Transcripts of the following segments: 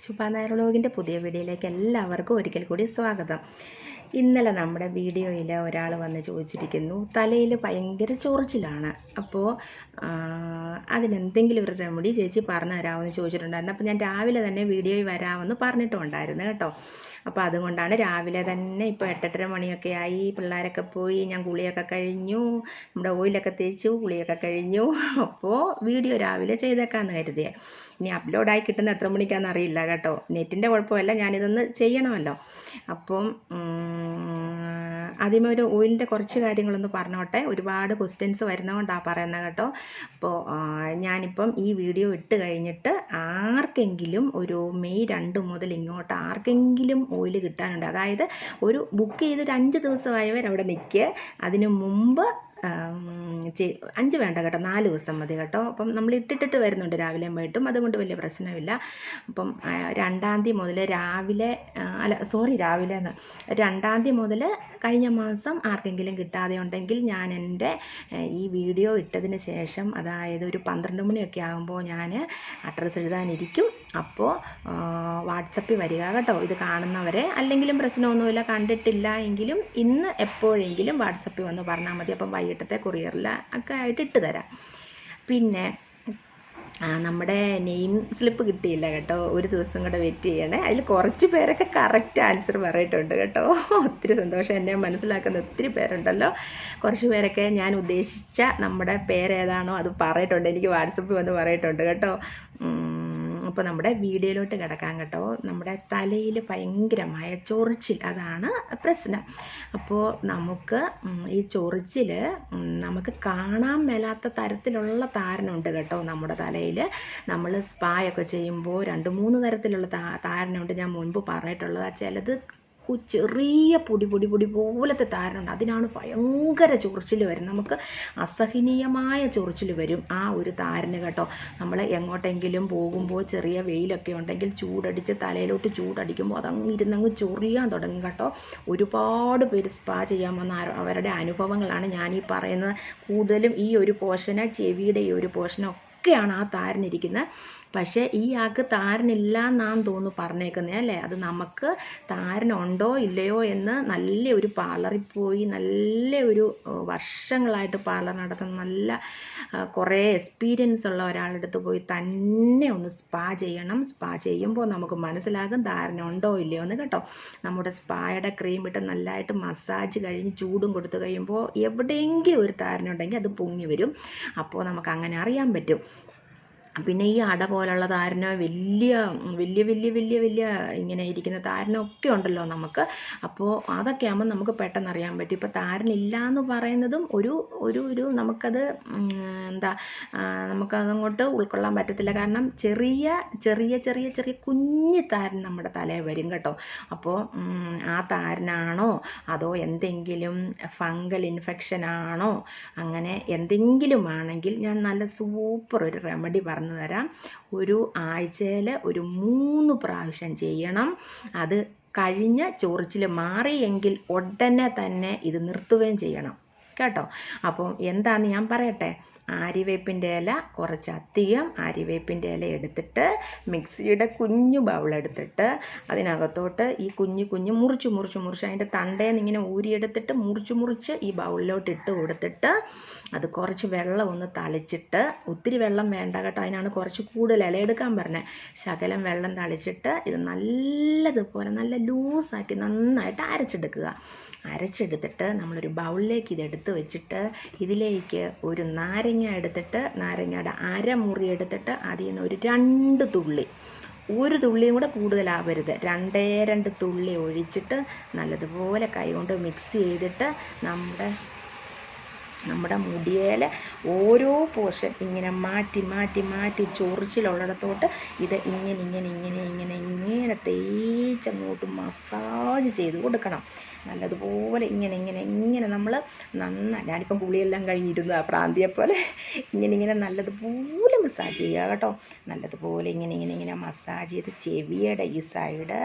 ശുഭ പുതിയ വീഡിയോയിലേക്ക് എല്ലാവർക്കും ഒരിക്കൽ കൂടി സ്വാഗതം. ഇന്നലെ നമ്മുടെ വീഡിയോയിൽ ഒരാൾ വന്ന് ചോദിച്ചിരിക്കുന്നു തലയിൽ ഭയങ്കര ചൊറിച്ചിലാണ്. അപ്പോൾ അതിനെന്തെങ്കിലും ഒരു റെമഡി ചേച്ചി പറഞ്ഞു തരാമെന്ന് ചോദിച്ചിട്ടുണ്ടായിരുന്നു. അപ്പോൾ ഞാൻ രാവിലെ തന്നെ വീഡിയോയിൽ വരാമെന്ന് പറഞ്ഞിട്ടുണ്ടായിരുന്നു കേട്ടോ. അപ്പോൾ അതുകൊണ്ടാണ് രാവിലെ തന്നെ ഇപ്പോൾ എട്ടെട്ടര മണിയൊക്കെ ആയി. പിള്ളേരൊക്കെ പോയി. ഞാൻ കുളിയൊക്കെ കഴിഞ്ഞു. നമ്മുടെ ഓയിലൊക്കെ തേച്ചു. കുളിയൊക്കെ കഴിഞ്ഞു. അപ്പോൾ വീഡിയോ രാവിലെ ചെയ്തേക്കാമെന്ന് കരുതിയേ. ഇനി അപ്ലോഡായി കിട്ടുന്ന എത്ര മണിക്കാണെന്ന് അറിയില്ല കേട്ടോ. നെറ്റിന്റെ കുഴപ്പമല്ല. ഞാനിതൊന്ന് ചെയ്യണമല്ലോ. അപ്പം ആദ്യമേ ഒരു ഓയിലിന്റെ കുറച്ച് കാര്യങ്ങളൊന്ന് പറഞ്ഞോട്ടെ. ഒരുപാട് ക്വസ്റ്റ്യൻസ് വരുന്നതുകൊണ്ടാണ് പറയുന്നത് കേട്ടോ. അപ്പോൾ ഞാനിപ്പം ഈ വീഡിയോ ഇട്ട് കഴിഞ്ഞിട്ട് ആർക്കെങ്കിലും ഒരു മെയ് രണ്ട് മുതൽ ഇങ്ങോട്ട് ആർക്കെങ്കിലും ഓയിൽ കിട്ടാനുണ്ട്. അതായത് ഒരു ബുക്ക് ചെയ്ത് ഒരു അഞ്ച് ദിവസമായവർ അവിടെ നിൽക്കുക അതിന് മുമ്പ് അഞ്ച് വേണ്ട കേട്ടോ നാല് ദിവസം മതി കേട്ടോ. അപ്പം നമ്മൾ ഇട്ടിട്ടിട്ട് വരുന്നുണ്ട് രാവിലെ വൈകിട്ടും. അതുകൊണ്ട് വലിയ പ്രശ്നമില്ല. അപ്പം രണ്ടാം തീയതി മുതൽ രാവിലെ അല്ല സോറി രാവിലെ എന്ന് രണ്ടാം തീയതി മുതൽ കഴിഞ്ഞ മാസം ആർക്കെങ്കിലും കിട്ടാതെ ഉണ്ടെങ്കിൽ ഞാൻ എന്റെ ഈ വീഡിയോ ഇട്ടതിന് ശേഷം അതായത് ഒരു പന്ത്രണ്ട് മണിയൊക്കെ ആകുമ്പോൾ ഞാൻ അഡ്രസ്സ് എഴുതാനിരിക്കും. അപ്പോൾ വാട്സപ്പിൽ വരിക കേട്ടോ. ഇത് കാണുന്നവരെ അല്ലെങ്കിലും പ്രശ്നമൊന്നുമില്ല കണ്ടിട്ടില്ല എങ്കിലും ഇന്ന് എപ്പോഴെങ്കിലും വാട്സപ്പിൽ വന്ന് പറഞ്ഞാൽ മതി. അപ്പം വൈകിട്ടത്തെ കൊറിയറിൽ ഒക്കെ ആയിട്ട് ഇട്ട് തരാം. പിന്നെ നമ്മുടെ നെയിം സ്ലിപ്പ് കിട്ടിയില്ല കേട്ടോ. ഒരു ദിവസം കൂടെ വെയിറ്റ് ചെയ്യണേ. അതിൽ കുറച്ച് പേരൊക്കെ കറക്റ്റ് ആൻസർ പറഞ്ഞിട്ടുണ്ട് കേട്ടോ. ഒത്തിരി സന്തോഷം. എന്നെ മനസ്സിലാക്കുന്ന ഒത്തിരി പേരുണ്ടല്ലോ. കുറച്ച് പേരൊക്കെ ഞാൻ ഉദ്ദേശിച്ച നമ്മുടെ പേരേതാണോ അത് പറയിട്ടുണ്ട് എനിക്ക് വാട്സപ്പിൽ വന്ന് പറയിട്ടുണ്ട് കേട്ടോ. അപ്പോൾ നമ്മുടെ വീഡിയോയിലോട്ട് കിടക്കാം കേട്ടോ. നമ്മുടെ തലയിൽ ഭയങ്കരമായ ചൊറിച്ചിൽ. അതാണ് പ്രശ്നം. അപ്പോൾ നമുക്ക് ഈ ചൊറിച്ചിൽ നമുക്ക് കാണാൻ മേലാത്ത തരത്തിലുള്ള താരനുണ്ട് കേട്ടോ നമ്മുടെ തലയിൽ. നമ്മൾ സ്പായൊക്കെ ചെയ്യുമ്പോൾ രണ്ട് മൂന്ന് തരത്തിലുള്ള താരനുണ്ട് ഞാൻ മുൻപ് പറഞ്ഞിട്ടുള്ളത്. ചിലത് ചെറിയ പൊടി പൊടി പൊടി പോലത്തെ താരനുണ്ട്. അതിനാണ് ഭയങ്കര ചൊറിച്ചിൽ വരും നമുക്ക് അസഹനീയമായ ചൊറിച്ചിൽ വരും ആ ഒരു താരന് കേട്ടോ. നമ്മൾ എങ്ങോട്ടെങ്കിലും പോകുമ്പോൾ ചെറിയ വെയിലൊക്കെ ഉണ്ടെങ്കിൽ ചൂടടിച്ച് തലയിലോട്ട് ചൂടടിക്കുമ്പോൾ അതങ്ങ് ഇരുന്നങ്ങ് ചൊറിയാൻ തുടങ്ങും കേട്ടോ. ഒരുപാട് പേര് സ്പാ ചെയ്യാൻ വന്ന അവരുടെ അനുഭവങ്ങളാണ് ഞാൻ ഈ പറയുന്നത്. കൂടുതലും ഈ ഒരു പോഷന് ചെവിയുടെ ഈ ഒരു പോഷനൊക്കെയാണ് ആ താരനിരിക്കുന്നത്. പക്ഷേ ഈ ആൾക്ക് താരനില്ല എന്നാന്ന് തോന്നുന്നു പറഞ്ഞേക്കുന്നത് അല്ലേ? അത് നമുക്ക് താരനുണ്ടോ ഇല്ലയോ എന്ന് നല്ല ഒരു പാർലറിൽ പോയി നല്ല ഒരു വർഷങ്ങളായിട്ട് പാർലർ നടത്തുന്ന നല്ല കുറേ എക്സ്പീരിയൻസ് ഉള്ള ഒരാളുടെ അടുത്ത് പോയി തന്നെ ഒന്ന് സ്പാ ചെയ്യണം. സ്പാ ചെയ്യുമ്പോൾ നമുക്ക് മനസ്സിലാകും താരനുണ്ടോ ഇല്ലയോ എന്ന് കേട്ടോ. നമ്മുടെ സ്പായുടെ ക്രീം ഇട്ട് നല്ലതായിട്ട് മസാജ് കഴിഞ്ഞ് ചൂടും കൊടുത്തു കഴിയുമ്പോൾ എവിടെയെങ്കിലും ഒരു താരനുണ്ടെങ്കിൽ അത് പൊങ്ങി വരും. അപ്പോൾ നമുക്ക് അങ്ങനെ അറിയാൻ പറ്റും. പിന്നെ ഈ അട പോലുള്ള താരനോ വലിയ വലിയ വലിയ വലിയ വലിയ ഇങ്ങനെ ഇരിക്കുന്ന താരനൊക്കെ ഉണ്ടല്ലോ നമുക്ക്. അപ്പോൾ അതൊക്കെ ആകുമ്പോൾ നമുക്ക് പെട്ടെന്ന് അറിയാൻ പറ്റും. ഇപ്പോൾ താരനില്ല എന്ന് പറയുന്നതും ഒരു ഒരു ഒരു നമുക്കത് എന്താ നമുക്കതങ്ങോട്ട് ഉൾക്കൊള്ളാൻ പറ്റത്തില്ല. കാരണം ചെറിയ ചെറിയ ചെറിയ ചെറിയ കുഞ്ഞു താരൻ നമ്മുടെ തലയിൽ വരും കേട്ടോ. അപ്പോൾ ആ താരനാണോ? അതോ എന്തെങ്കിലും ഫംഗൽ ഇൻഫെക്ഷൻ ആണോ അങ്ങനെ എന്തെങ്കിലും ആണെങ്കിൽ ഞാൻ നല്ല സൂപ്പർ ഒരു റെമഡി പറഞ്ഞു പറഞ്ഞു തരാം. ഒരു ആഴ്ചയിൽ ഒരു മൂന്ന് പ്രാവശ്യം ചെയ്യണം. അത് കഴിഞ്ഞ ചൊറിച്ചിൽ മാറിയെങ്കിൽ ഉടനെ തന്നെ ഇത് നിർത്തുകയും ചെയ്യണം. കേട്ടോ? അപ്പോൾ എന്താണെന്ന് ഞാൻ പറയട്ടെ? ആര്യവേപ്പിന്റെ ഇല കുറച്ച് അധികം ആര്യവേപ്പിന്റെ ഇല എടുത്തിട്ട് മിക്സിയുടെ കുഞ്ഞു ബൗളെടുത്തിട്ട് അതിനകത്തോട്ട് ഈ കുഞ്ഞു കുഞ്ഞു മുറിച്ച് മുറിച്ച് മുറിച്ച് അതിന്റെ തണ്ടേന്ന് ഇങ്ങനെ ഊരിയെടുത്തിട്ട് മുറിച്ച് മുറിച്ച് ഈ ബൗളിലോട്ട് ഇട്ട് കൊടുത്തിട്ട് അത് കുറച്ച് വെള്ളം ഒന്ന് തളിച്ചിട്ട് ഒത്തിരി വെള്ളം വേണ്ട കേട്ടോ അതിനാണ് കുറച്ച് കൂടുതൽ ഇല എടുക്കാൻ പറഞ്ഞത്. ശകലം വെള്ളം തളിച്ചിട്ട് ഇത് നല്ലതുപോലെ നല്ല ലൂസാക്കി നന്നായിട്ട് അരച്ചെടുക്കുക. അരച്ചെടുത്തിട്ട് നമ്മളൊരു ബൗളിലേക്ക് ഇതെടുത്ത് വെച്ചിട്ട് ഇതിലേക്ക് ഒരു നാരങ്ങ എടുത്തിട്ട് നാരങ്ങയുടെ അരമുറി എടുത്തിട്ട് അതിൽ നിന്ന് ഒരു രണ്ട് തുള്ളി ഒരു തുള്ളിയും കൂടെ കൂടുതലാവരുത്. രണ്ടേ രണ്ട് തുള്ളി ഒഴിച്ചിട്ട് നല്ലതുപോലെ കൈകൊണ്ട് മിക്സ് ചെയ്തിട്ട് നമ്മുടെ നമ്മുടെ മുടിയേലെ ഓരോ പോർഷൻ ഇങ്ങനെ മാറ്റി മാറ്റി മാറ്റി ചൊറിച്ചിലുള്ളിടത്തോട്ട് ഇത് ഇങ്ങനെ ഇങ്ങനെ ഇങ്ങനെ ഇങ്ങനെ ഇങ്ങനെ തേച്ചങ്ങോട്ട് മസാജ് ചെയ്ത് കൊടുക്കണം. നല്ലതുപോലെ ഇങ്ങനെ ഇങ്ങനെ ഇങ്ങനെ നമ്മൾ നന്നായി. ഞാനിപ്പം കുളിയെല്ലാം പ്രാന്തിയെ പോലെ ഇങ്ങനെ ഇങ്ങനെ നല്ലതുപോലെ മസാജ് ചെയ്യുക കേട്ടോ. നല്ലതുപോലെ ഇങ്ങനെ ഇങ്ങനെ ഇങ്ങനെ മസാജ് ചെയ്ത് ചെവിയുടെ ഈ സൈഡ്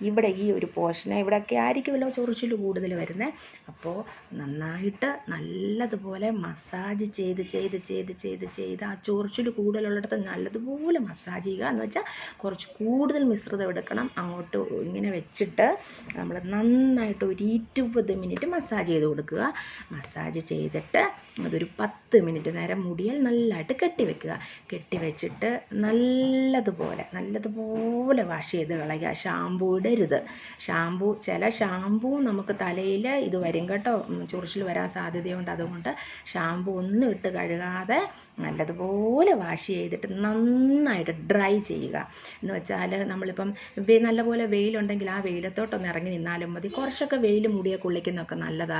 ഇവിടെ ഈ ഒരു പോർഷന് ഇവിടെയൊക്കെ ആയിരിക്കുമല്ലോ ചൊറിച്ചിൽ കൂടുതൽ വരുന്നത് അപ്പോൾ നന്നായിട്ട് നല്ലതുപോലെ മസാജ് ചെയ്ത് ചെയ്ത് ചെയ്ത് ചെയ്ത് ചെയ്ത് ആ ചൊറിച്ചിൽ കൂടുതലുള്ളിടത്ത് നല്ലതുപോലെ മസാജ് ചെയ്യുക. എന്ന് വെച്ചാൽ കുറച്ച് കൂടുതൽ മിശ്രിതം എടുക്കണം. അങ്ങോട്ട് ഇങ്ങനെ വെച്ചിട്ട് നമ്മൾ നന്നായിട്ട് ഒരു ഇരുപത് മിനിറ്റ് മസാജ് ചെയ്ത് കൊടുക്കുക. മസാജ് ചെയ്തിട്ട് അതൊരു പത്ത് മിനിറ്റ് നേരം മുടിയാൽ നല്ലതായിട്ട് കെട്ടിവെക്കുക കെട്ടിവെച്ചിട്ട് കെട്ടി വെച്ചിട്ട് നല്ലതുപോലെ നല്ലതുപോലെ വാഷ് ചെയ്ത് കളയുക. ഷാമ്പൂ ഇടരുത്. ഷാമ്പൂ ചില ഷാമ്പൂ നമുക്ക് തലയിൽ ഇത് വരും കേട്ടോ. ചൊറിച്ചിൽ വരാൻ സാധ്യതയുണ്ട്. അതുകൊണ്ട് ഷാമ്പൂ ഒന്നും ഇട്ട് കഴുകാതെ നല്ലതുപോലെ വാഷ് ചെയ്തിട്ട് നന്നായിട്ട് ഡ്രൈ ചെയ്യുക. എന്ന് വെച്ചാൽ നമ്മളിപ്പം നല്ലപോലെ വെയിലുണ്ടെങ്കിൽ ആ വെയിലത്തോട്ടൊന്ന് ഇറങ്ങി നിന്നാലും മതി. കുറച്ചൊക്കെ വെയിൽ മുടിയെ കുള്ളിക്കുന്നൊക്കെ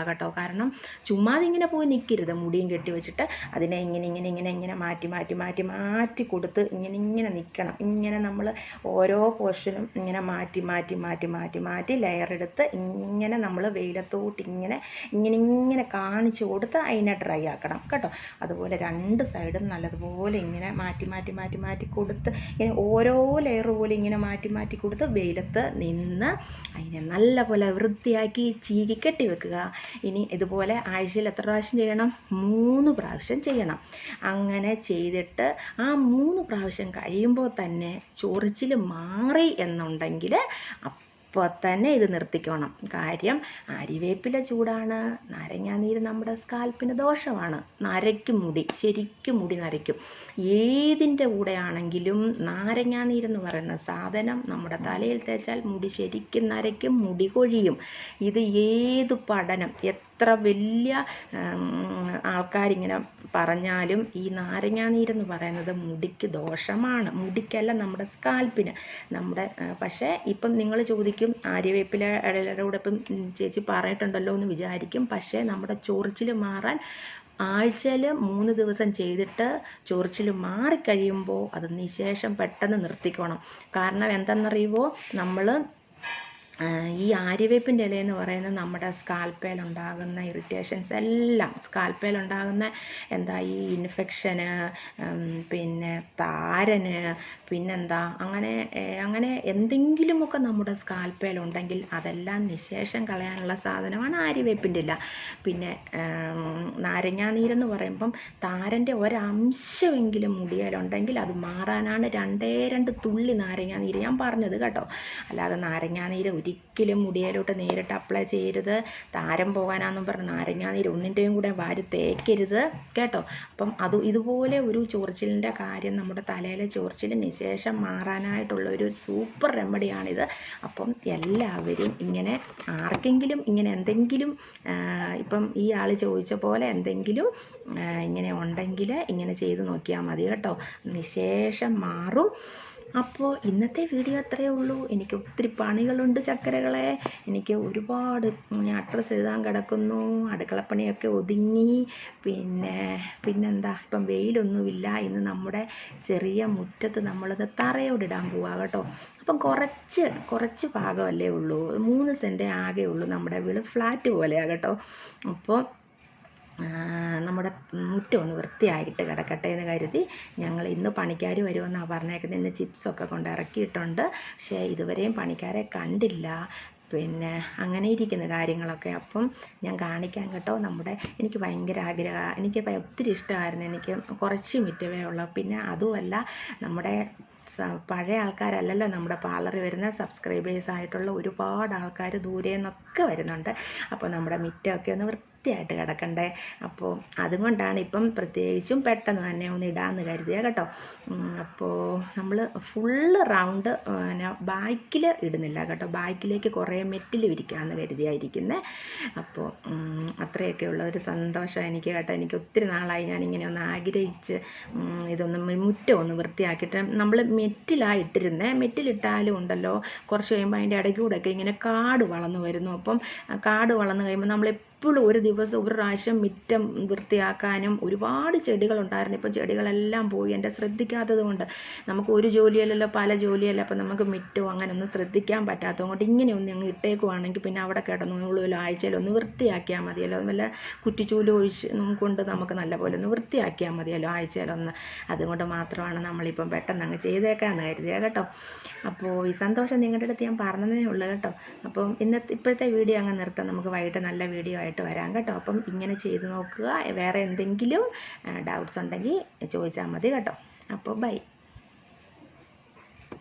കേട്ടോ കാരണം ചുമ്മാതെ ഇങ്ങനെ പോയി നിൽക്കരുത് മുടിയും കെട്ടി വെച്ചിട്ട് അതിനെ ഇങ്ങനെ ഇങ്ങനെ ഇങ്ങനെ ഇങ്ങനെ മാറ്റി മാറ്റി മാറ്റി മാറ്റി കൊടുത്ത് ഇങ്ങനെ ഇങ്ങനെ നിൽക്കണം ഇങ്ങനെ നമ്മൾ ഓരോ പോർഷനും ഇങ്ങനെ മാറ്റി മാറ്റി മാറ്റി മാറ്റി മാറ്റി ലെയർ എടുത്ത് ഇങ്ങനെ നമ്മൾ വെയിലത്തോട്ട് ഇങ്ങനെ ഇങ്ങനെ ഇങ്ങനെ കാണിച്ചു കൊടുത്ത് അതിനെ ഡ്രൈ ആക്കണം. കേട്ടോ? അതുപോലെ രണ്ട് സൈഡും നല്ലതുപോലെ ഇങ്ങനെ മാറ്റി മാറ്റി മാറ്റി മാറ്റി കൊടുത്ത് ഇങ്ങനെ ഓരോ ലെയർ പോലെ ഇങ്ങനെ മാറ്റി മാറ്റി കൊടുത്ത് വെയിലത്ത് നിന്ന് അതിനെ നല്ലപോലെ വൃത്തിയാക്കി ചീകി കെട്ടി വെക്കുക. ഇനി ഇതുപോലെ ആഴ്ചയിൽ എത്ര പ്രാവശ്യം ചെയ്യണം? മൂന്ന് പ്രാവശ്യം ചെയ്യണം. അങ്ങനെ ചെയ്തിട്ട് ആ മൂന്ന് പ്രാവശ്യം കഴിയുമ്പോൾ തന്നെ ചൊറിച്ചിൽ മാറി എന്നുണ്ടെങ്കിൽ അപ്പോൾ തന്നെ ഇത് നിർത്തിക്കണം. കാര്യം അരിവേപ്പില ചൂടാണ് നാരങ്ങാനീര് നമ്മുടെ സ്കാൽപ്പിന് ദോഷമാണ്. നരയ്ക്കും മുടി ശരിക്കും മുടി നരയ്ക്കും. ഏതിന്റെ കൂടെ ആണെങ്കിലും നാരങ്ങാനീരെന്ന് പറയുന്ന സാധനം നമ്മുടെ തലയിൽ തേച്ചാൽ മുടി ശരിക്കും നരയ്ക്കും മുടി കൊഴിയും. ഇത് ഏത് പഠനം എത്ര വലിയ ആൾക്കാരിങ്ങനെ പറഞ്ഞാലും ഈ നാരങ്ങാനീരെന്ന് പറയുന്നത് മുടിക്ക് ദോഷമാണ്. മുടിക്കല്ല നമ്മുടെ സ്കാൽപ്പിന്. നമ്മുടെ പക്ഷേ ഇപ്പം നിങ്ങൾ ചോദിക്കും ആര്യവേപ്പില ഇപ്പം ചേച്ചി പറഞ്ഞിട്ടുണ്ടല്ലോ എന്ന് വിചാരിക്കും. പക്ഷേ നമ്മുടെ ചൊറിച്ചിൽ മാറാൻ ആഴ്ചയിൽ മൂന്ന് ദിവസം ചെയ്തിട്ട് ചൊറിച്ചിൽ മാറിക്കഴിയുമ്പോൾ അത് നിശേഷം പെട്ടെന്ന് നിർത്തിക്കണം. കാരണം എന്തെന്നറിയുമോ നമ്മൾ ഈ ആര്യവേപ്പിന്റെ ഇല എന്ന് പറയുന്നത് നമ്മുടെ സ്കാൽപ്പേൽ ഉണ്ടാകുന്ന ഇറിറ്റേഷൻസ് എല്ലാം സ്കാൽപ്പേൽ ഉണ്ടാകുന്ന എന്താ ഈ ഇൻഫെക്ഷന് പിന്നെ താരന് പിന്നെന്താ അങ്ങനെ അങ്ങനെ എന്തെങ്കിലുമൊക്കെ നമ്മുടെ സ്കാൽപ്പേൽ ഉണ്ടെങ്കിൽ അതെല്ലാം നിശേഷം കളയാനുള്ള സാധനമാണ് ആര്യവേപ്പിന്റെ ഇല. പിന്നെ നാരങ്ങാനീരെന്ന് പറയുമ്പം താരന്റെ ഒരംശമെങ്കിലും മുടിയിലുണ്ടെങ്കിൽ അത് മാറാനാണ് രണ്ടേ രണ്ട് തുള്ളി നാരങ്ങാനീര് ഞാൻ പറഞ്ഞത് കേട്ടോ. അല്ലാതെ നാരങ്ങാനീര് ഒരിക്കലും മുടിയിലോട്ട് നേരിട്ട് അപ്ലൈ ചെയ്യരുത്. താരം പോകാനാണെന്നും പറഞ്ഞ് നാരങ്ങാനീര് ഒന്നിന്റെയും കൂടെ വാരി തേക്കരുത്. കേട്ടോ? അപ്പം അത് ഇതുപോലെ ഒരു ചൊറിച്ചിലിന്റെ കാര്യം നമ്മുടെ തലയിലെ ചൊറിച്ചിലിന് ശേഷം മാറാനായിട്ടുള്ള ഒരു സൂപ്പർ റെമഡിയാണിത് അപ്പം എല്ലാവരും ഇങ്ങനെ ആർക്കെങ്കിലും ഇങ്ങനെ എന്തെങ്കിലും ഇപ്പം ഈ ആൾ ചോദിച്ച പോലെ എന്തെങ്കിലും ഇങ്ങനെ ഉണ്ടെങ്കിൽ ഇങ്ങനെ ചെയ്ത് നോക്കിയാൽ മതി കേട്ടോ. നിശേഷം മാറും. അപ്പോൾ ഇന്നത്തെ വീഡിയോ അത്രയേ ഉള്ളൂ. എനിക്ക് ഒത്തിരി പണികളുണ്ട് ചക്കരകളെ. എനിക്ക് ഒരുപാട് അഡ്രസ്സ് എഴുതാൻ കിടക്കുന്നു. അടുക്കളപ്പണിയൊക്കെ ഒതുങ്ങി. പിന്നെ പിന്നെന്താ? ഇപ്പം വെയിലൊന്നുമില്ല. ഇന്ന് നമ്മുടെ ചെറിയ മുറ്റത്ത് നമ്മളത് തറയോടിടാൻ പോവാ കേട്ടോ. അപ്പം കുറച്ച് കുറച്ച് ഭാഗമല്ലേ ഉള്ളൂ. മൂന്ന് സെന്റേ ആകെ ഉള്ളൂ നമ്മുടെ വീട്. ഫ്ലാറ്റ് പോലെയാണ് കേട്ടോ. അപ്പോൾ നമ്മുടെ മുറ്റം ഒന്ന് വൃത്തിയായിട്ട് കിടക്കട്ടെ എന്ന് കരുതി ഞങ്ങൾ ഇന്ന് പണിക്കാർ വരുമെന്നാണ് പറഞ്ഞേക്കുന്നത്. ഇന്ന് ചിപ്സൊക്കെ കൊണ്ട് ഇറക്കിയിട്ടുണ്ട്. പക്ഷേ ഇതുവരെയും പണിക്കാരെ കണ്ടില്ല. പിന്നെ അങ്ങനെ ഇരിക്കുന്ന കാര്യങ്ങളൊക്കെ. അപ്പം ഞാൻ കാണിക്കാൻ കേട്ടോ. നമ്മുടെ എനിക്ക് ഭയങ്കര ആഗ്രഹം എനിക്ക് ഒത്തിരി ഇഷ്ടമായിരുന്നു എനിക്ക് കുറച്ച് മിറ്റവേ ഉള്ളൂ. പിന്നെ അതുമല്ല നമ്മുടെ പഴയ ആൾക്കാരല്ലല്ലോ നമ്മുടെ പാർലറിൽ വരുന്ന സബ്സ്ക്രൈബേഴ്സ് ആയിട്ടുള്ള ഒരുപാട് ആൾക്കാർ ദൂരെ നിന്നൊക്കെ വരുന്നുണ്ട്. അപ്പോൾ നമ്മുടെ മിറ്റമൊക്കെ ഒന്ന് വൃത്തിയായിട്ട് കിടക്കണ്ടേ? അപ്പോൾ അതുകൊണ്ടാണ് ഇപ്പം പ്രത്യേകിച്ചും പെട്ടെന്ന് തന്നെ ഒന്ന് ഇടാമെന്ന് കരുതിയ കേട്ടോ. അപ്പോൾ നമ്മൾ ഫുള്ള് റൗണ്ട് പിന്നെ ബാക്കിൽ ഇടുന്നില്ല കേട്ടോ. ബാക്കിലേക്ക് കുറേ മെറ്റിൽ വിരിക്കാമെന്ന് കരുതിയായിരിക്കുന്നത് അപ്പോൾ അത്രയൊക്കെ അത്രയൊക്കെയുള്ള ഒരു സന്തോഷം എനിക്ക് കേട്ടോ. എനിക്ക് ഒത്തിരി നാളായി ഞാനിങ്ങനെ ഒന്ന് ആഗ്രഹിച്ച് ഇതൊന്ന് മുറ്റം ഒന്ന് വൃത്തിയാക്കിയിട്ട് നമ്മൾ മെറ്റിലാണ് ഇട്ടിരുന്നത് മെറ്റിലിട്ടാലും ഉണ്ടല്ലോ. കുറച്ച് കഴിയുമ്പോൾ അതിന്റെ ഇടയ്ക്കൂടെയൊക്കെ ഇങ്ങനെ കാട് വളർന്നു വരുന്നു. അപ്പം കാട് വളർന്നു കഴിയുമ്പോൾ നമ്മൾ എപ്പോഴും ഒരു ദിവസം ഒരു പ്രാവശ്യം മുറ്റം വൃത്തിയാക്കാനും ഒരുപാട് ചെടികളുണ്ടായിരുന്നു ഇപ്പം ചെടികളെല്ലാം പോയി. എന്റെ ശ്രദ്ധിക്കാത്തത് കൊണ്ട് നമുക്ക് ഒരു ജോലിയല്ലല്ലോ പല ജോലിയല്ല. അപ്പം നമുക്ക് മുറ്റവും അങ്ങനെ ഒന്നും ശ്രദ്ധിക്കാൻ പറ്റാത്തത് കൊണ്ട് ഇങ്ങനെ ഒന്ന് അങ്ങ് ഇട്ടേക്കുവാണെങ്കിൽ പിന്നെ അവിടെ കിടന്നു ആഴ്ചയിൽ ഒന്ന് വൃത്തിയാക്കിയാൽ മതിയല്ലോ. വല്ല കുറ്റിച്ചൂൽ ഒഴിച്ച് കൊണ്ട് നമുക്ക് നല്ലപോലെ ഒന്ന് വൃത്തിയാക്കിയാൽ മതിയല്ലോ ആഴ്ചയിലൊന്ന് അതുകൊണ്ട് മാത്രമാണ് നമ്മളിപ്പം പെട്ടെന്ന് അങ്ങ് ചെയ്തേക്കാന്ന് കരുതിയ കേട്ടോ. അപ്പോൾ ഈ സന്തോഷം നിങ്ങളുടെ അടുത്ത് ഞാൻ പറഞ്ഞതേ ഉള്ളൂ കേട്ടോ. അപ്പം ഇന്നത്തെ ഇപ്പോഴത്തെ വീഡിയോ അങ്ങ് നിർത്താം. നമുക്ക് വൈകിട്ട് നല്ല വീഡിയോ ആയിട്ട് ആയിട്ട് വരാം കേട്ടോ. അപ്പം ഇങ്ങനെ ചെയ്ത് നോക്കുക. വേറെ എന്തെങ്കിലും ഡൗട്ട്സ് ഉണ്ടെങ്കിൽ ചോദിച്ചാൽ മതി കേട്ടോ. അപ്പോൾ ബൈ